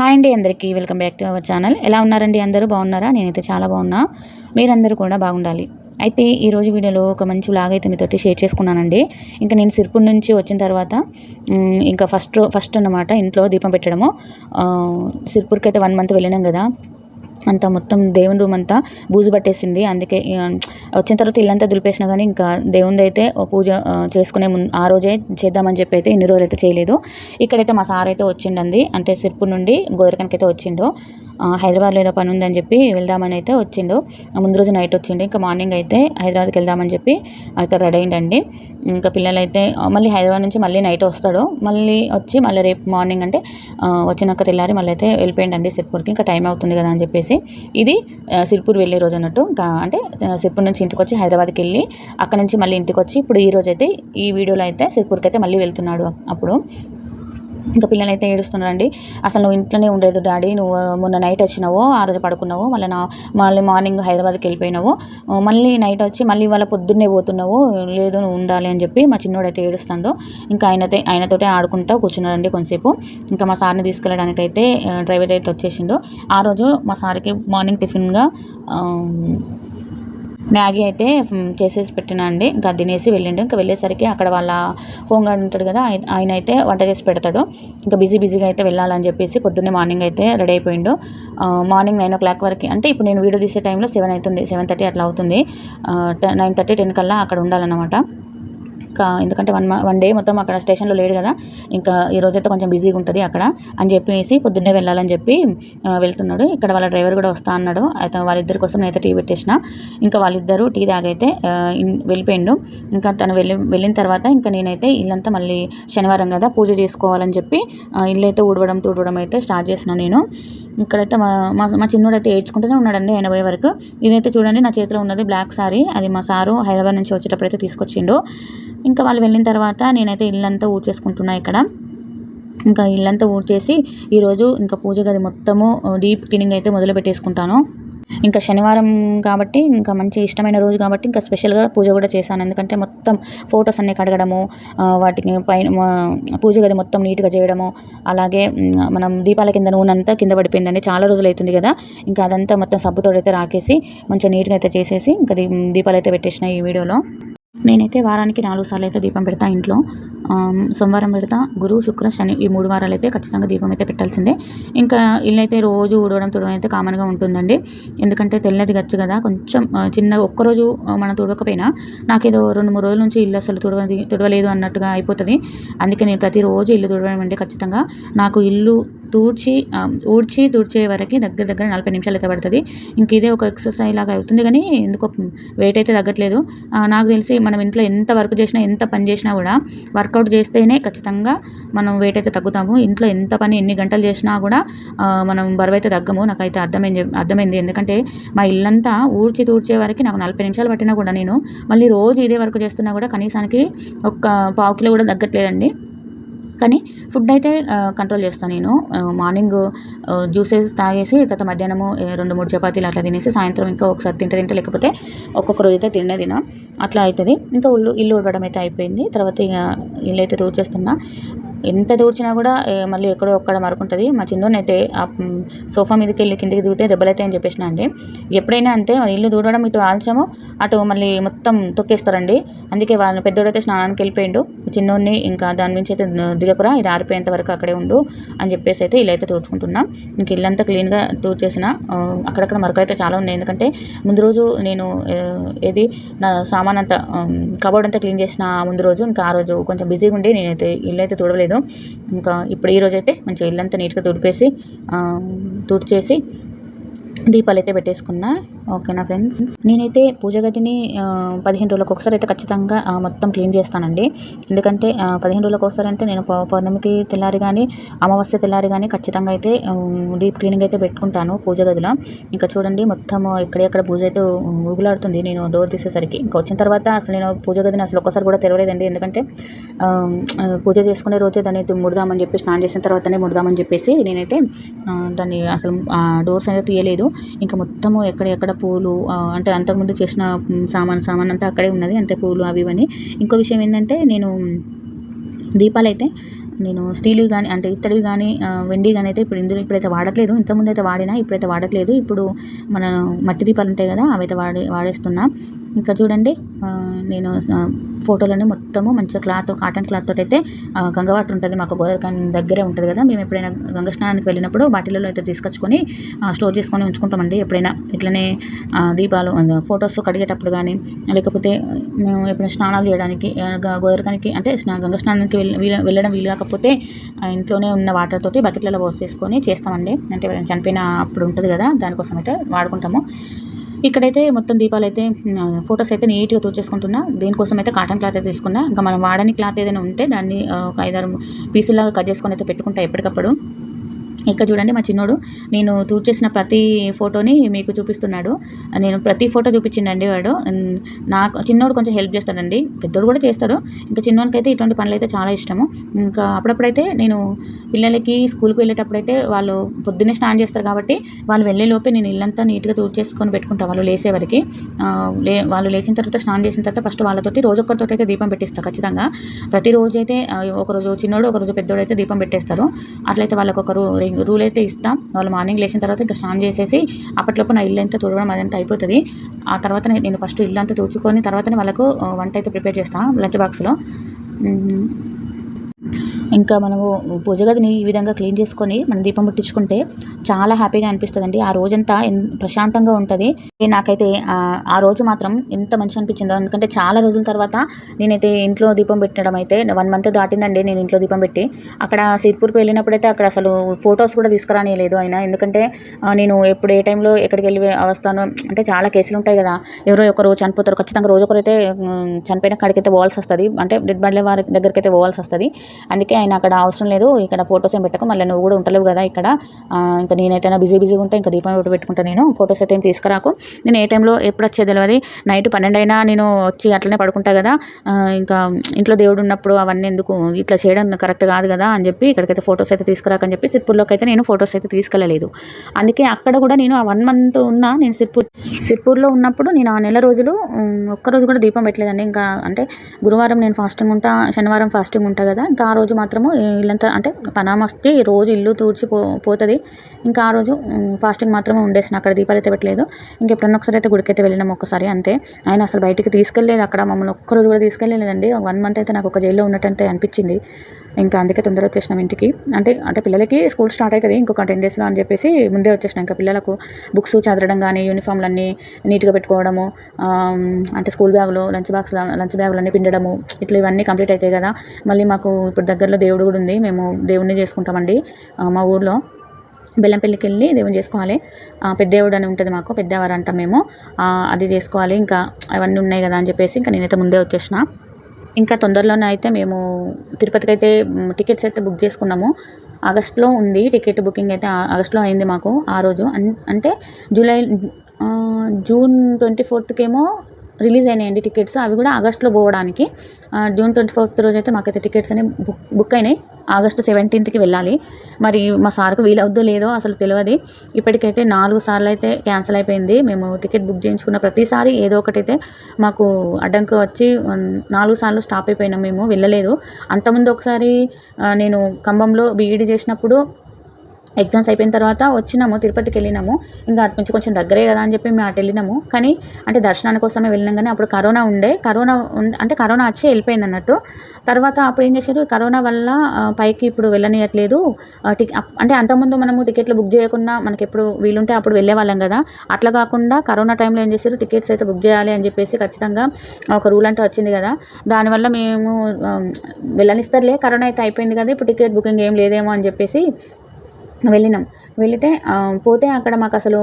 Hi అండి అందరికీ. Welcome back to our channel. ఎలా ఉన్నారండి అందరూ? బాగున్నారా? నేనైతే చాలా బాగున్నా. మీరందరూ కూడా బాగుండాలి. అయితే ఈరోజు వీడియోలో ఒక మంచి వ్లాగ్ అయితే మీతోటి షేర్ చేసుకున్నానండి. ఇంకా నేను సిర్పూర్ నుంచి వచ్చిన తర్వాత ఇంకా ఫస్ట్ ఫస్ట్ అనమాట ఇంట్లో దీపం పెట్టడము. సిర్పూర్కి అయితే వన్ మంత్ వెళ్ళినాం కదా. అంతా మొత్తం దేవుని రూమ్ అంతా బూజు పట్టేసింది. అందుకే వచ్చిన తర్వాత ఇల్లంతా దులిపేసినా కానీ ఇంకా దేవుని అయితే పూజ చేసుకునే ముందు ఆ రోజే చేద్దామని చెప్పి అయితే ఇన్ని రోజులు అయితే చేయలేదు. ఇక్కడైతే మా సార్ అయితే వచ్చిండండి అంటే సిర్పు నుండి గోరికనకైతే వచ్చిండో వచ్చిండు. హైదరాబాద్లో ఏదో పని ఉందని చెప్పి వెళ్దామని అయితే వచ్చిండు. ముందు రోజు నైట్ వచ్చిండు. ఇంకా మార్నింగ్ అయితే హైదరాబాద్కి వెళ్దామని చెప్పి అయితే రెడీ అయిందండి ఇంకా పిల్లలు అయితే మళ్ళీ హైదరాబాద్ నుంచి మళ్ళీ నైట్ వస్తాడు. మళ్ళీ వచ్చి మళ్ళీ రేపు మార్నింగ్ అంటే వచ్చినాక తెల్లారి మళ్ళీ అయితే వెళ్ళిపోయిండండి సిర్పూర్కి. ఇంకా టైం అవుతుంది కదా అని చెప్పేసి. ఇది సిర్పూర్ వెళ్ళే రోజు అన్నట్టు. ఇంకా అంటే సిర్పూర్ నుంచి ఇంటికి వచ్చి హైదరాబాద్కి వెళ్ళి అక్కడ నుంచి మళ్ళీ ఇంటికి వచ్చి ఇప్పుడు ఈ రోజు అయితే ఈ వీడియోలో అయితే సిర్పూర్కి అయితే మళ్ళీ వెళ్తున్నాడు అప్పుడు. ఇంకా పిల్లలు అయితే ఏడుస్తున్నారండి. అసలు నువ్వు ఇంట్లోనే ఉండలేదు డాడీ. నువ్వు మొన్న నైట్ వచ్చినావు ఆ రోజు పడుకున్నావు మళ్ళీ నా మళ్ళీ మార్నింగ్ హైదరాబాద్కి వెళ్ళిపోయినావు. మళ్ళీ నైట్ వచ్చి మళ్ళీ వాళ్ళ పొద్దున్నే పోతున్నావు. లేదు నువ్వు ఉండాలి అని చెప్పి మా చిన్నోడైతే ఏడుస్తాడు. ఇంకా ఆయనతో ఆయనతోటే ఆడుకుంటా కూర్చున్నారండి కొంతసేపు. ఇంకా మా సార్ని తీసుకెళ్ళడానికి అయితే డ్రైవర్ అయితే వచ్చేసిండు. ఆ రోజు మా సార్కి మార్నింగ్ టిఫిన్గా మ్యాగీ అయితే చేసేసి పెట్టినా అండి. ఇంకా తినేసి వెళ్ళిండు. ఇంకా వెళ్ళేసరికి అక్కడ వాళ్ళ హోమ్ గార్డ్ ఉంటాడు కదా ఆయన అయితే వంట చేసి పెడతాడు. ఇంకా బిజీ బిజీగా అయితే వెళ్ళాలని చెప్పేసి పొద్దున్నే మార్నింగ్ అయితే రెడీ అయిపోయిండు. మార్నింగ్ నైన్ ఓ క్లాక్ వరకు అంటే ఇప్పుడు నేను వీడియో తీసే టైంలో సెవెన్ అవుతుంది. సెవెన్ థర్టీ అట్లా అవుతుంది. నైన్ థర్టీ టెన్ కల్లా అక్కడ ఉండాలన్నమాట. ఇంకా ఎందుకంటే వన్ వన్ డే మొత్తం అక్కడ స్టేషన్లో లేడు కదా ఇంకా ఈ రోజైతే కొంచెం బిజీగా ఉంటుంది అక్కడ అని చెప్పేసి పొద్దున్నే వెళ్ళాలని చెప్పి వెళ్తున్నాడు. ఇక్కడ వాళ్ళ డ్రైవర్ కూడా వస్తా అన్నాడు. అయితే వాళ్ళిద్దరి కోసం నేనైతే టీ పెట్టేసిన. ఇంకా వాళ్ళిద్దరూ టీ తాగైతే వెళ్ళిపోయిండు. ఇంకా తను వెళ్ళి వెళ్ళిన తర్వాత ఇంకా నేనైతే ఇల్లంతా మళ్ళీ శనివారం కదా పూజ చేసుకోవాలని చెప్పి ఇల్లు అయితే ఊడవడం తుడవడం అయితే స్టార్ట్ చేసిన నేను. ఇక్కడైతే మా మా చిన్నోడు అయితే ఏడ్చుకుంటూనే ఉన్నాడండి ఆయన పోయే వరకు. ఇదైతే చూడండి నా చేతిలో ఉన్నది బ్లాక్ సారీ. అది మా సారు హైదరాబాద్ నుంచి వచ్చేటప్పుడు అయితే తీసుకొచ్చిండు. ఇంకా వాళ్ళు వెళ్ళిన తర్వాత నేనైతే ఇల్లంతా ఊడ్చేసుకుంటున్నా ఇక్కడ. ఇంకా ఇల్లంతా ఊడ్చేసి ఈరోజు ఇంకా పూజ గది మొత్తము డీప్ క్లీనింగ్ అయితే మొదలు పెట్టేసుకుంటాను ఇంకా శనివారం కాబట్టి ఇంకా మంచి ఇష్టమైన రోజు కాబట్టి ఇంకా స్పెషల్గా పూజ కూడా చేశాను. ఎందుకంటే మొత్తం ఫొటోస్ అన్నీ కడగడము వాటికి పైన పూజ గది మొత్తం నీట్గా చేయడము అలాగే మనం దీపాల కింద నూనె అంతా కింద పడిపోయిందండి. చాలా రోజులు అవుతుంది కదా. ఇంకా అదంతా మొత్తం సబ్బుతో అయితే రాకేసి మంచిగా నీట్గా అయితే చేసేసి ఇంకా దీపాలు అయితే పెట్టేసిన ఈ వీడియోలో. నేనైతే వారానికి నాలుగు సార్లు అయితే దీపం పెడతా ఇంట్లో. సోమవారం పెడతా గురు శుక్ర శని ఈ మూడు వారాలు అయితే ఖచ్చితంగా దీపం అయితే పెట్టాల్సిందే. ఇంకా ఇల్లు అయితే రోజు ఊడవడం తుడవడం అయితే కామన్గా ఉంటుందండి. ఎందుకంటే తెల్లది గచ్చు కదా కొంచెం చిన్న ఒక్కరోజు మనం తుడవకపోయినా నాకేదో రెండు మూడు రోజుల నుంచి ఇల్లు అసలు తుడవది తుడవలేదు అన్నట్టుగా అయిపోతుంది. అందుకే నేను ప్రతిరోజు ఇల్లు తుడవడం అంటే ఖచ్చితంగా. నాకు ఇల్లు తూడ్చి ఊడ్చి తుడిచే వరకు దగ్గర దగ్గర నలభై నిమిషాలు అయితే పడుతుంది. ఇంక ఇదే ఒక ఎక్సర్సైజ్ లాగా అవుతుంది కానీ ఎందుకో వెయిట్ అయితే తగ్గట్లేదు. నాకు తెలిసి మనం ఇంట్లో ఎంత వర్క్ చేసినా ఎంత పని చేసినా కూడా వర్కౌట్ చేస్తేనే ఖచ్చితంగా మనం వెయిట్ అయితే తగ్గుతాము. ఇంట్లో ఎంత పని ఎన్ని గంటలు చేసినా కూడా మనం బరువు అయితే తగ్గము. నాకైతే అర్థమైంది అర్థమైంది. ఎందుకంటే మా ఇల్లంతా ఊడ్చి తూడ్చే వరకు నాకు నలభై నిమిషాలు పట్టినా కూడా నేను మళ్ళీ రోజు ఇదే వర్క్ చేస్తున్నా కూడా కనీసానికి ఒక పావు కిలో కూడా తగ్గట్లేదండి. కానీ ఫుడ్ అయితే కంట్రోల్ చేస్తాను నేను. మార్నింగ్ జ్యూసెస్ తాగేసి తర్వాత మధ్యాహ్నము రెండు మూడు చపాతీలు అట్లా తినేసి సాయంత్రం ఇంకా ఒకసారి తింటే తింటే లేకపోతే ఒక్కొక్క రోజు అయితే తినే. తిన అట్లా అవుతుంది ఇంకా ఇల్లు ఇల్లు ఉడవడం అయితే అయిపోయింది. తర్వాత ఇక ఇల్లు అయితే తూర్చేస్తున్నా ఎంత దూర్చినా కూడా మళ్ళీ ఎక్కడో ఒక్కడ మరుకుంటుంది. మా చిన్నోనైతే ఆ సోఫా మీదకి వెళ్ళి కిందికి దిగితే దెబ్బలైతే అని చెప్పేసిన అండి. ఎప్పుడైనా అంతే ఇల్లు దూడడం ఇటు ఆలస్యము అటు మళ్ళీ మొత్తం తొక్కేస్తారండి. అందుకే వాళ్ళని పెద్దోడైతే స్నానానికి వెళ్ళిపోయిండు. చిన్నోడిని ఇంకా దాని నుంచి అయితే దిగకురా ఇది ఆరిపోయేంత వరకు అక్కడే ఉండు అని చెప్పేసి అయితే ఇల్లు అయితే తూర్చుకుంటున్నాం ఇంక ఇల్లంతా క్లీన్గా తూర్చేసిన అక్కడక్కడ మరకలు అయితే చాలా ఉన్నాయి. ఎందుకంటే ముందు రోజు నేను ఏది నా సామాన్ అంతా కబోర్డ్ అంతా క్లీన్ చేసిన ముందు రోజు ఇంకా ఆ రోజు కొంచెం బిజీగా ఉండి నేనైతే ఇల్లు అయితే తూడలేదు ఇంకా ఇప్పుడు ఈరోజైతే మంచిగా ఇల్లంతా నీట్గా తుడిపేసి తుడిచేసి దీపాలు అయితే పెట్టేసుకున్నా. ఓకేనా ఫ్రెండ్స్? నేనైతే పూజ గదిని పదిహేను రోజులకు ఒకసారి అయితే ఖచ్చితంగా మొత్తం క్లీన్ చేస్తానండి. ఎందుకంటే పదిహేను రోజులకు ఒకసారి అంటే నేను పౌర్ణమికి తెల్లారి కానీ అమావాస్య తెల్లారి కానీ ఖచ్చితంగా అయితే డీప్ క్లీనింగ్ అయితే పెట్టుకుంటాను పూజ గదిలో ఇంకా చూడండి మొత్తం ఎక్కడెక్కడ పూజ అయితే ఊగులాడుతుంది. నేను డోర్ తీసేసరికి. ఇంకా వచ్చిన తర్వాత అసలు నేను పూజ గదిని అసలు ఒక్కసారి కూడా తెరవలేదండి. ఎందుకంటే పూజ చేసుకునే రోజే దాన్ని ముడదామని చెప్పి స్నానం చేసిన తర్వాతనే ముడదామని చెప్పేసి నేనైతే దాన్ని అసలు డోర్స్ అనేది తీయలేదు. ఇంకా మొత్తము ఎక్కడెక్కడ పూలు అంటే అంతకుముందు చేసిన సామాన్ సామాన్ అంతా అక్కడే ఉన్నది అంటే పూలు అవి ఇవన్నీ. ఇంకో విషయం ఏంటంటే నేను దీపాలు అయితే నేను స్టీల్వి కానీ అంటే ఇత్తడివి కానీ వెండి కానీ అయితే ఇప్పుడు ఇందులో ఇప్పుడైతే వాడట్లేదు. ఇంతకుముందు అయితే వాడినా ఇప్పుడైతే వాడట్లేదు. ఇప్పుడు మన మట్టి దీపాలు ఉంటాయి కదా అవి అయితే వాడే వాడేస్తున్నా. ఇంకా చూడండి నేను ఫోటోలని మొత్తము మంచిగా క్లాత్ కాటన్ క్లాత్ తోటి అయితే గంగవాటర్ ఉంటుంది మాకు గోదరకాని దగ్గరే ఉంటుంది కదా. మేము ఎప్పుడైనా గంగ స్నానానికి వెళ్ళినప్పుడు బాటిల్లో అయితే తీసుకొచ్చుకొని స్టోర్ చేసుకొని ఉంచుకుంటామండి ఎప్పుడైనా. ఇట్లనే దీపాలు ఫొటోస్ కడిగేటప్పుడు కానీ లేకపోతే మేము ఎప్పుడైనా స్నానాలు చేయడానికి ఆ, అంటే గంగ స్నానానికి వెళ్ళి వెళ్ళడం వీలు కాకపోతే ఇంట్లోనే ఉన్న వాటర్ తోటి బకెట్లలో పోసేసుకొని చేస్తామండి. అంటే ఎవరైనా చనిపోయిన అప్పుడు ఉంటుంది కదా దానికోసం అయితే వాడుకుంటాము. ఇక్కడైతే మొత్తం దీపాలు అయితే ఫొటోస్ అయితే నీట్గా తూర్చేసుకుంటున్నా. దీనికోసం అయితే కాటన్ క్లాత్ అయితే తీసుకున్నా. ఇంకా మనం వాడని క్లాత్ ఏదైనా ఉంటే దాన్ని ఒక ఐదారు పీసులాగా కట్ చేసుకొని అయితే పెట్టుకుంటా ఎప్పటికప్పుడు. ఇక్కడ చూడండి మా చిన్నోడు నేను తూర్చేసిన ప్రతి ఫోటోని మీకు చూపిస్తున్నాడు. నేను ప్రతి ఫోటో చూపించిండండి వాడు. నాకు చిన్నోడు కొంచెం హెల్ప్ చేస్తాడండి. పెద్దోడు కూడా చేస్తాడు. ఇంకా చిన్నోడికి అయితే ఇటువంటి పనులు అయితే చాలా ఇష్టము. ఇంకా అప్పుడప్పుడైతే నేను పిల్లలకి స్కూల్కి వెళ్ళేటప్పుడైతే వాళ్ళు పొద్దున్నే స్నానం చేస్తారు కాబట్టి వాళ్ళు వెళ్ళే లోపే నేను ఇల్లంతా నీట్గా తూర్చేసుకొని పెట్టుకుంటాను వాళ్ళు లేసే వరకు. లే వాళ్ళు లేచిన తర్వాత స్నానం చేసిన తర్వాత ఫస్ట్ వాళ్ళతోటి రోజు ఒక్కరితోటి అయితే దీపం పెట్టిస్తాను ఖచ్చితంగా. ప్రతిరోజు అయితే ఒకరోజు చిన్నోడు ఒకరోజు పెద్దోడు అయితే దీపం పెట్టేస్తారు. అట్లయితే వాళ్ళకి ఒక రూ రూల్ అయితే ఇస్తాం. వాళ్ళు మార్నింగ్ లేచిన తర్వాత ఇంకా స్నానం చేసేసి అప్పట్లోపు నా ఇల్లు అంతా తుడవడం అదంతా అయిపోతుంది. ఆ తర్వాత నేను ఫస్ట్ ఇల్లు అంతా తుడుచుకొని తర్వాతనే వాళ్ళకు వంట అయితే ప్రిపేర్ చేస్తాను లంచ్ బాక్స్లో. ఇంకా మనము పూజ గదిని ఈ విధంగా క్లీన్ చేసుకొని మనం దీపం ముట్టించుకుంటే చాలా హ్యాపీగా అనిపిస్తుందండి. ఆ రోజంతా ప్రశాంతంగా ఉంటుంది. నాకైతే ఆ, రోజు మాత్రం ఎంత మంచి అనిపించిందో ఎందుకంటే చాలా రోజుల తర్వాత నేనైతే ఇంట్లో దీపం పెట్టడం అయితే వన్ మంత్ దాటిందండి నేను ఇంట్లో దీపం పెట్టి. అక్కడ సిర్పూర్కి వెళ్ళినప్పుడైతే అక్కడ అసలు ఫొటోస్ కూడా తీసుకురానియలేదు ఆయన. ఎందుకంటే నేను ఎప్పుడు ఏ టైంలో ఎక్కడికి వెళ్ళి వస్తాను అంటే చాలా కేసులు ఉంటాయి కదా. ఎవరో ఒకరు చనిపోతారు. ఖచ్చితంగా రోజు ఒకరైతే చనిపోయిన చనిపోయిన కాడికైతే పోవాల్సి వస్తుంది. అంటే డెడ్ బాడీ వారి దగ్గరికి అయితే పోవాల్సి వస్తుంది. అందుకే ఆయన అక్కడ అవసరం లేదు. ఇక్కడ ఫొటోస్ ఏం పెట్టకు. మళ్ళీ నువ్వు కూడా ఉంటలేవు కదా ఇక్కడ. ఇంకా నేనైతే బిజీ బిజీగా ఉంటా. ఇంకా దీపం ఒకటి పెట్టుకుంటా నేను. ఫొటోస్ అయితే ఏం తీసుకురాకు. నేను ఏ టైంలో ఎప్పుడు వచ్చేది తెలియదు నైట్ పన్నెండు అయినా నేను వచ్చి అట్లనే పడుకుంటా కదా. ఇంకా ఇంట్లో దేవుడు ఉన్నప్పుడు అవన్నీ ఎందుకు ఇట్లా చేయడం కరెక్ట్ కాదు కదా అని చెప్పి ఇక్కడికైతే ఫొటోస్ అయితే తీసుకురాకని చెప్పి సిర్పూర్లోకి అయితే నేను ఫొటోస్ అయితే తీసుకెళ్ళలేదు. అందుకే అక్కడ కూడా నేను ఆ వన్ మంత్ ఉన్నా నేను సిర్పూర్ సిర్పూర్లో ఉన్నప్పుడు నేను ఆ నెల రోజులు ఒక్కరోజు కూడా దీపం పెట్టలేదండి. ఇంకా అంటే గురువారం నేను ఫాస్టింగ్ ఉంటా శనివారం ఫాస్టింగ్ ఉంటా కదా. ఇంకా ఆ రోజు మాత్రం మాత్రము ఇల్లంతా అంటే పనామస్తే రోజు ఇల్లు తూడ్చి పో పోతుంది. ఇంకా ఆ రోజు ఫాస్టింగ్ మాత్రమే ఉండేసిన అక్కడ దీపాలు అయితే పెట్టలేదు. ఇంకెప్పుడన్నా ఒకసారి అయితే గుడికైతే వెళ్ళినాం ఒక్కసారి అంతే. ఆయన అసలు బయటికి తీసుకెళ్ళలేదు. అక్కడ మమ్మల్ని ఒక్కరోజు కూడా తీసుకెళ్ళలేదండి. వన్ మంత్ అయితే నాకు ఒక జైల్లో ఉన్నట్టయితే అనిపించింది. ఇంకా అందుకే తొందరగా వచ్చేసినాం ఇంటికి. అంటే అంటే పిల్లలకి స్కూల్ స్టార్ట్ అవుతుంది ఇంకొక టెన్ డేస్లో అని చెప్పేసి ముందే వచ్చేసినాం. ఇంకా పిల్లలకు బుక్స్ చదవడం కానీ యూనిఫామ్లు అన్నీ నీట్గా పెట్టుకోవడము అంటే స్కూల్ బ్యాగులు లంచ్ బాక్స్ లంచ్ బ్యాగులు అన్నీ పిండడము ఇట్లా ఇవన్నీ కంప్లీట్ అవుతాయి కదా. మళ్ళీ మాకు ఇప్పుడు దగ్గరలో దేవుడు కూడా ఉంది. మేము దేవుణ్ణి చేసుకుంటామండి మా ఊర్లో. బెల్లంపల్లికి వెళ్ళి దేవుని చేసుకోవాలి. పెద్దేవుడు అని ఉంటుంది మాకు పెద్దవారు అంటాం మేము. అది చేసుకోవాలి. ఇంకా అవన్నీ ఉన్నాయి కదా అని చెప్పేసి ఇంకా నేనైతే ముందే వచ్చేసిన. ఇంకా తొందరలోనే అయితే మేము తిరుపతికి అయితే టికెట్స్ అయితే బుక్ చేసుకున్నాము. ఆగస్ట్లో ఉంది టికెట్ బుకింగ్ అయితే ఆగస్ట్లో అయింది మాకు ఆ రోజు. అన్- అంటే జూలై జూన్ ట్వంటీ ఫోర్త్కేమో రిలీజ్ అయినాయండి టికెట్స్. అవి కూడా ఆగస్ట్లో పోవడానికి. జూన్ ట్వంటీ ఫోర్త్ రోజు అయితే మాకైతే టికెట్స్ అనేవి బుక్ బుక్ అయినాయి. ఆగస్టు సెవెంటీన్త్కి వెళ్ళాలి. మరి మా సార్కు వీలవుద్దో లేదో అసలు తెలియదు ఇప్పటికైతే నాలుగు సార్లు అయితే క్యాన్సిల్ అయిపోయింది. మేము టికెట్ బుక్ చేయించుకున్న ప్రతిసారి ఏదో ఒకటైతే మాకు అడ్డంకు వచ్చి నాలుగు సార్లు స్టాప్ అయిపోయినాం మేము. వెళ్ళలేదు. అంతకుముందు ఒకసారి నేను ఖమ్మంలో బీఈడి చేసినప్పుడు ఎగ్జామ్స్ అయిపోయిన తర్వాత వచ్చినాము తిరుపతికి వెళ్ళినాము. ఇంకా అటు నుంచి కొంచెం దగ్గరే కదా అని చెప్పి మేము అటు వెళ్ళినాము. కానీ అంటే దర్శనానికి కోసమే వెళ్ళినాం కానీ అప్పుడు కరోనా ఉండే. కరోనా అంటే కరోనా వచ్చి వెళ్ళిపోయింది అన్నట్టు. తర్వాత అప్పుడు ఏం చేశారు? కరోనా వల్ల పైకి ఇప్పుడు వెళ్ళనియట్లేదు. అంటే అంతకుముందు మనము టికెట్లు బుక్ చేయకుండా మనకి ఎప్పుడు వీలుంటే అప్పుడు వెళ్ళే వాళ్ళం కదా. అట్లా కాకుండా కరోనా టైంలో ఏం చేశారు? టికెట్స్ అయితే బుక్ చేయాలి అని చెప్పేసి ఖచ్చితంగా ఒక రూల్ అంటే వచ్చింది కదా. దానివల్ల మేము వెళ్ళనిస్తారులే కరోనా అయితే అయిపోయింది కదా. ఇప్పుడు టికెట్ బుకింగ్ ఏం లేదేమో అని చెప్పేసి వెళ్ళినాం. వెళితే పోతే అక్కడ మాకు అసలు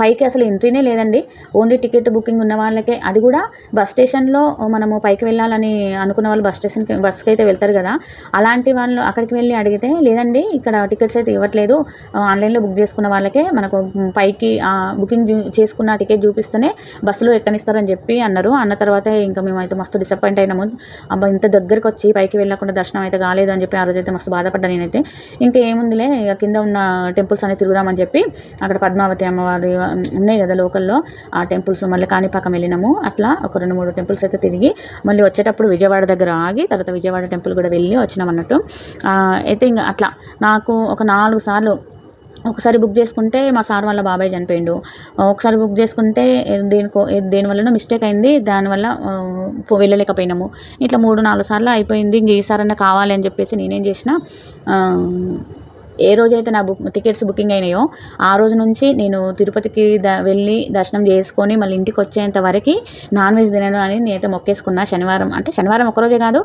పైకి అసలు ఎంట్రీనే లేదండి. ఓన్లీ టికెట్ బుకింగ్ ఉన్న వాళ్ళకే. అది కూడా బస్ స్టేషన్లో మనము పైకి వెళ్ళాలని అనుకున్న వాళ్ళు బస్ స్టేషన్కి బస్కి అయితే వెళ్తారు కదా. అలాంటి వాళ్ళు అక్కడికి వెళ్ళి అడిగితే లేదండి ఇక్కడ టికెట్స్ అయితే ఇవ్వట్లేదు. ఆన్లైన్లో బుక్ చేసుకున్న వాళ్ళకే మనకు పైకి బుకింగ్ చూ- చేసుకున్న టికెట్ చూపిస్తేనే బస్సులో ఎక్కనిస్తారని చెప్పి అన్నారు. అన్న తర్వాత ఇంకా మేము అయితే మస్తు డిసప్పాయింట్ అయినాము. అబ్బా ఇంత దగ్గరికి వచ్చి పైకి వెళ్ళకుండా దర్శనం అయితే కాలేదు అని చెప్పి ఆ రోజు అయితే మస్తు బాధపడ్డా నేనైతే. ఇంకా ఏముందిలే ఇక కింద ఉన్న టెంపుల్స్ అని తిరుగుదామని చెప్పి అక్కడ పద్మావతి అమ్మవారి ఉన్నాయి కదా లోకల్లో ఆ టెంపుల్స్ మళ్ళీ కాణిపాకం వెళ్ళినాము. అట్లా ఒక రెండు మూడు టెంపుల్స్ అయితే తిరిగి మళ్ళీ వచ్చేటప్పుడు విజయవాడ దగ్గర ఆగి తర్వాత విజయవాడ టెంపుల్ కూడా వెళ్ళి వచ్చినాం అన్నట్టు. అయితే ఇంకా అట్లా నాకు ఒక నాలుగు సార్లు ఒకసారి బుక్ చేసుకుంటే మా సార్ వాళ్ళ బాబాయ్ చనిపోయిండు. ఒకసారి బుక్ చేసుకుంటే దేనికో దేనివల్లనో మిస్టేక్ అయింది దానివల్ల వెళ్ళలేకపోయినాము. ఇట్లా మూడు నాలుగు సార్లు అయిపోయింది ఇంక ఈసారన్నా కావాలి అని చెప్పేసి నేనేం చేసిన ఏ రోజైతే నా బుక్ టికెట్స్ బుకింగ్ అయినాయో ఆ రోజు నుంచి నేను తిరుపతికి ద వెళ్ళి దర్శనం చేసుకొని మళ్ళీ ఇంటికి వచ్చేంత వరకు నాన్ వెజ్ తినను అని నేనైతే మొక్కేసుకున్నా శనివారం. అంటే శనివారం ఒకరోజే కాదు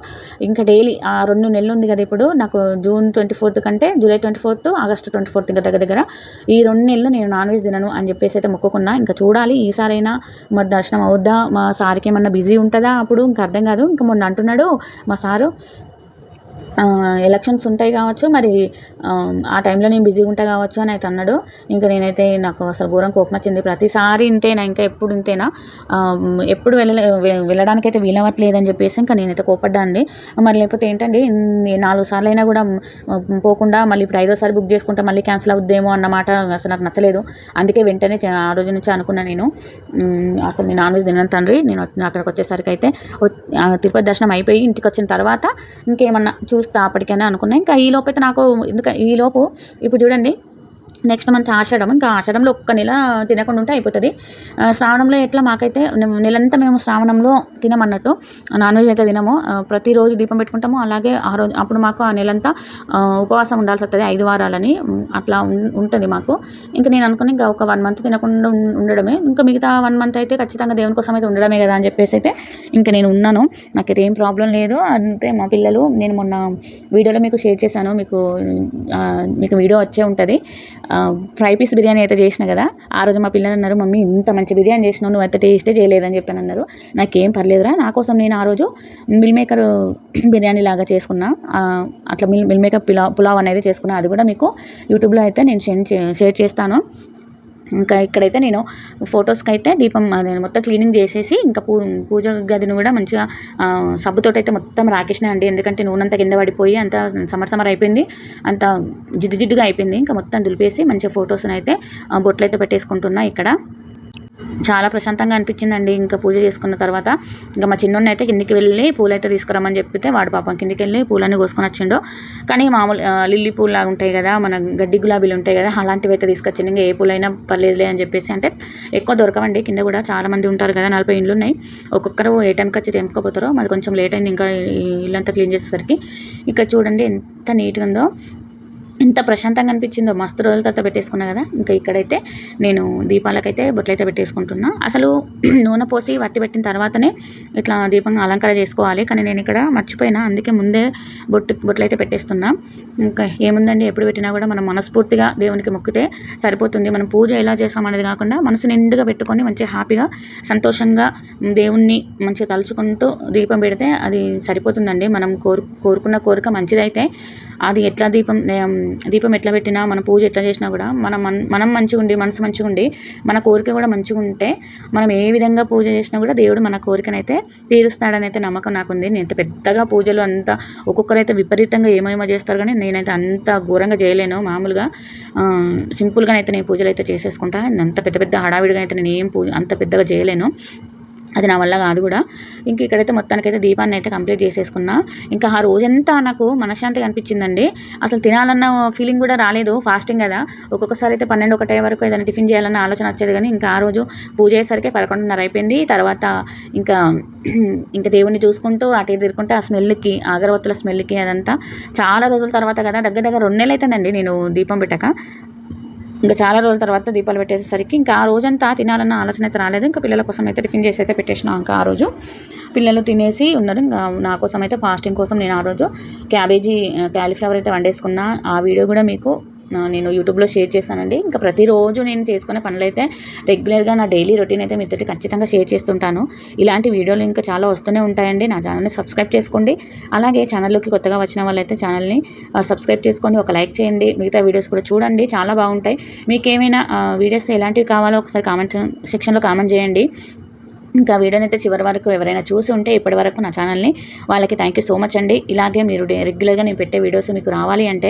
ఇంకా డైలీ ఆ రెండు నెలలు ఉంది కదా ఇప్పుడు నాకు జూన్ ట్వంటీ ఫోర్త్ కంటే July twenty fourth August twenty fourth ఇంకా దగ్గర దగ్గర ఈ రెండు నెలలు నేను నాన్ వెజ్ తినను అని చెప్పేసి అయితే మొక్కుకున్నా. ఇంకా చూడాలి ఈసారైనా మరి దర్శనం అవుద్దా? మా సార్కి ఏమన్నా బిజీ ఉంటుందా అప్పుడు? ఇంకా అర్థం కాదు. ఇంకా మొన్న అంటున్నాడు మా సారు ఎలక్షన్స్ ఉంటాయి కావచ్చు మరి ఆ టైంలో నేను బిజీగా ఉంటా కావచ్చు అని అయితే అన్నాడు. ఇంకా నేనైతే నాకు అసలు ఘోరం కోపం వచ్చింది. ప్రతిసారి ఇంతేనా ఇంకా ఎప్పుడు ఇంతేనా? ఎప్పుడు వెళ్ళలే వెళ్ళడానికి అయితే వీలవట్లేదని చెప్పేసి ఇంకా నేనైతే కోపడ్డా అండి మరి లేకపోతే ఏంటండి నాలుగు సార్లు అయినా కూడా పోకుండా మళ్ళీ ఇప్పుడు ఐదోసారి బుక్ చేసుకుంటే మళ్ళీ క్యాన్సిల్ అవుద్దేమో అన్నమాట అసలు నాకు నచ్చలేదు. అందుకే వెంటనే ఆ రోజు నుంచి అనుకున్నా నేను. అసలు నేను నాన్ వెజ్ తినను తండ్రి నేను అక్కడికి వచ్చేసరికి అయితే తిరుపతి దర్శనం అయిపోయి ఇంటికి వచ్చిన తర్వాత ఇంకేమన్నా చూ చూస్తా అప్పటికైనా అనుకున్నా. ఇంకా ఈ లోపు అయితే నాకు ఎందుకంటే లోపు ఇప్పుడు చూడండి. Next month Ashadham. ఇంకా ఆషాఢంలో ఒక్క నెల తినకుండా ఉంటే అయిపోతుంది. శ్రావణంలో ఎట్లా మాకైతే నెలంతా మేము శ్రావణంలో తినమన్నట్టు నాన్ వెజ్ అయితే తినము. ప్రతిరోజు దీపం పెట్టుకుంటాము. అలాగే ఆ రోజు అప్పుడు మాకు ఆ నెలంతా ఉపవాసం ఉండాల్సి వస్తుంది. ఐదు వారాలని అట్లా ఉంటుంది మాకు. ఇంకా నేను అనుకుని ఇంకా ఒక వన్ మంత్ తినకుండా ఉండడమే. ఇంకా మిగతా వన్ మంత్ అయితే ఖచ్చితంగా దేవుని కోసం అయితే ఉండడమే కదా అని చెప్పేసి అయితే ఇంకా నేను ఉన్నాను. నాకైతే ఏం ప్రాబ్లం లేదు. అంటే మా పిల్లలు నేను మొన్న వీడియోలో మీకు షేర్ చేశాను. మీకు మీకు వీడియో వచ్చే ఉంటుంది. ఫ్రై పీస్ బిర్యానీ అయితే చేసిన కదా ఆ రోజు మా పిల్లలు అన్నారు మమ్మీ ఇంత మంచి బిర్యానీ చేసినావు నువ్వు అయితే టేస్టే చేయలేదని చెప్పాను అన్నారు. నాకేం పర్లేదురా నా కోసం నేను ఆ రోజు మిల్ మేకర్ బిర్యానీ లాగా చేసుకున్నా. అట్లా meal meal maker pulao pulao అనేది చేసుకున్నా. అది కూడా మీకు యూట్యూబ్లో అయితే నేను షేర్ చేస్తాను. ఇంకా ఇక్కడైతే నేను ఫొటోస్కి అయితే దీపం నేను మొత్తం క్లీనింగ్ చేసేసి ఇంకా పూ పూజ గదిని కూడా మంచిగా సబ్బుతోటి అయితే మొత్తం రాకేసిన అండి. ఎందుకంటే నూనె అంతా కింద పడిపోయి అంత సమ్మర్ సమ్మర్ అయిపోయింది. అంత జిడ్డు జిడ్డుగా అయిపోయింది. ఇంకా మొత్తం దులిపేసి మంచిగా ఫొటోస్ని అయితే బొట్లు అయితే పెట్టేసుకుంటున్నా ఇక్కడ. చాలా ప్రశాంతంగా అనిపించిందండి. ఇంకా పూజ చేసుకున్న తర్వాత ఇంకా మా చిన్నోడిని అయితే కిందికి వెళ్ళి పూలు అయితే తీసుకురమ్మని చెప్పితే వాడు పాపం కిందికి వెళ్ళి పూలన్నీ కోసుకొని వచ్చిండో. కానీ మామూలు లిల్లీ పూలు లాగా ఉంటాయి కదా మన గడ్డి గులాబీలు ఉంటాయి కదా అలాంటివి అయితే తీసుకొచ్చింది ఇంకా ఏ పూలైనా పర్లేదులే అని చెప్పేసి అంటే ఎక్కువ దొరకవండి. కింద కూడా చాలామంది ఉంటారు కదా నలభై ఇండ్లు ఉన్నాయి. ఒక్కొక్కరు ఏ టైంకి వచ్చి తెంపుకోపోతారో మాది కొంచెం లేట్ అయింది ఇంకా ఇల్లంతా క్లీన్ చేసేసరికి. ఇక్కడ చూడండి ఎంత నీట్గా ఉందో. ఎంత ప్రశాంతంగా అనిపించిందో మస్తు రోజుల తర్వాత పెట్టేసుకున్నా కదా. ఇంకా ఇక్కడైతే నేను దీపాలకైతే బొట్లయితే పెట్టేసుకుంటున్నా. అసలు నూనె పోసి వత్తి పెట్టిన తర్వాతనే ఇట్లా దీపంగా అలంకార చేసుకోవాలి. కానీ నేను ఇక్కడ మర్చిపోయినా. అందుకే ముందే బొట్టు బొట్లయితే పెట్టేస్తున్నా. ఇంకా ఏముందండి? ఎప్పుడు పెట్టినా కూడా మనం మనస్ఫూర్తిగా దేవునికి మొక్కితే సరిపోతుంది. మనం పూజ ఎలా చేస్తాం అనేది కాకుండా మనసు నిండుగా పెట్టుకొని మంచి హ్యాపీగా సంతోషంగా దేవుణ్ణి మంచిగా తలుచుకుంటూ దీపం పెడితే అది సరిపోతుందండి. మనం కోరు కోరుకున్న కోరిక మంచిదైతే అది ఎట్లా దీపం దీపం ఎట్లా పెట్టినా మన పూజ ఎట్లా చేసినా కూడా మనం మనం మంచిగా ఉండి మనసు మంచిగా ఉండి మన కోరిక కూడా మంచిగా ఉంటే మనం ఏ విధంగా పూజ చేసినా కూడా దేవుడు మన కోరికనైతే తీరుస్తాడని అయితే నమ్మకం నాకుంది. నేను పెద్దగా పూజలు అంత ఒక్కొక్కరైతే విపరీతంగా ఏమేమో చేస్తారు కానీ నేనైతే అంత ఘోరంగా చేయలేను. మామూలుగా సింపుల్గానైతే నేను పూజలు అయితే చేసేసుకుంటాను అంత పెద్ద పెద్ద హడావిడిగా అయితే నేను ఏం పూజ అంత పెద్దగా చేయలేను. అది నా వల్ల కాదు కూడా. ఇంక ఇక్కడైతే మొత్తానికైతే దీపాన్ని అయితే కంప్లీట్ చేసేసుకున్నా. ఇంకా ఆ రోజంతా నాకు మనశ్శాంతిగా అనిపించిందండి అసలు తినాలన్న ఫీలింగ్ కూడా రాలేదు. ఫాస్టింగ్ కదా. ఒక్కొక్కసారి అయితే పన్నెండు ఒకటే వరకు ఏదైనా టిఫిన్ చేయాలన్న ఆలోచన వచ్చేది కానీ ఇంకా ఆ రోజు పూజ అయ్యేసరికి పదకొండున్నర అయిపోయింది. తర్వాత ఇంకా ఇంకా దేవుణ్ణి చూసుకుంటూ అటు తిరుగుకుంటే ఆ స్మెల్కి అగరవత్తుల స్మెల్కి అదంతా చాలా రోజుల తర్వాత కదా. దగ్గర దగ్గర రెండు నెలలు అవుతుందండి నేను దీపం పెట్టక. ఇంకా చాలా రోజుల తర్వాత దీపాలు పెట్టేసరికి ఇంకా ఆ రోజంతా తినాలన్న ఆలోచన అయితే రాలేదు. ఇంకా పిల్లల కోసం అయితే టిఫిన్ చేసి అయితే పెట్టేసిన ఇంకా ఆ రోజు. పిల్లలు తినేసి ఉన్నారు. ఇంకా నా కోసం అయితే ఫాస్టింగ్ కోసం నేను ఆ రోజు క్యాబేజీ క్యాలీఫ్లవర్ అయితే వండేసుకున్నా. ఆ వీడియో కూడా మీకు నేను యూట్యూబ్లో షేర్ చేస్తానండి ఇంకా ప్రతిరోజు నేను చేసుకునే పనులు అయితే రెగ్యులర్గా నా డైలీ రొటీన్ అయితే మీతో ఖచ్చితంగా షేర్ చేస్తుంటాను. ఇలాంటి వీడియోలు ఇంకా చాలా వస్తూనే ఉంటాయండి. నా ఛానల్ని సబ్స్క్రైబ్ చేసుకోండి. అలాగే ఛానల్లోకి కొత్తగా వచ్చిన వాళ్ళైతే ఛానల్ని సబ్స్క్రైబ్ చేసుకొని ఒక లైక్ చేయండి. మిగతా వీడియోస్ కూడా చూడండి. చాలా బాగుంటాయి. మీకు ఏమైనా వీడియోస్ ఎలాంటివి కావాలో ఒకసారి కామెంట్ సెక్షన్లో కామెంట్ చేయండి. ఇంకా వీడియోని అయితే చివరి వరకు ఎవరైనా చూసి ఉంటే ఇప్పటి వరకు నా ఛానల్ని వాళ్ళకి థ్యాంక్ యూ సో మచ్ అండి. ఇలాగే మీరు రెగ్యులర్గా నేను పెట్టే వీడియోస్ మీకు రావాలి అంటే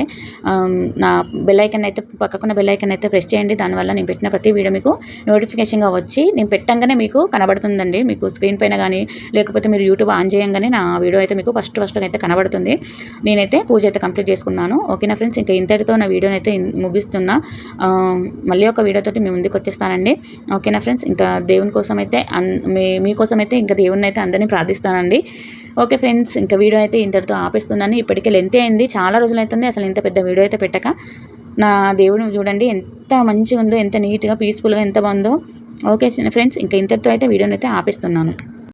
నా బెల్ ఐకన్ అయితే పక్కకున్న బెల్ ఐకన్ అయితే ప్రెస్ చేయండి. దానివల్ల నేను పెట్టిన ప్రతి వీడియో మీకు నోటిఫికేషన్గా వచ్చి నేను పెట్టంగానే మీకు కనబడుతుందండి. మీకు స్క్రీన్ పైన కానీ లేకపోతే మీరు యూట్యూబ్ ఆన్ చేయంగానే నా వీడియో అయితే మీకు ఫస్ట్ ఫస్ట్ అయితే కనబడుతుంది. నేనైతే పూజ అయితే కంప్లీట్ చేసుకున్నాను. ఓకేనా ఫ్రెండ్స్ ఇంకా ఇంతటితో నా వీడియోని అయితే ముగిస్తున్నా. మళ్ళీ ఒక వీడియోతో మీ ముందుకు వచ్చేస్తానండి. ఓకేనా ఫ్రెండ్స్ ఇంకా దేవుని కోసం అయితే అన్ మీ మీకోసం అయితే ఇంకా దేవుణ్ణి అయితే అందరినీ ప్రార్థిస్తానండి. ఓకే ఫ్రెండ్స్ ఇంకా వీడియో అయితే ఇంతటితో ఆపేస్తున్నాను. ఇప్పటికే లెంత్ అయింది. చాలా రోజులైతుంది. అసలు ఇంత పెద్ద వీడియో అయితే పెట్టక. నా దేవుడిని చూడండి. ఎంత మంచిగా ఉందో ఎంత నీట్గా పీస్ఫుల్గా ఎంత బాగుందో. ఓకే ఫ్రెండ్స్ ఇంకా ఇంతటితో అయితే వీడియోని అయితే ఆపేస్తున్నాను.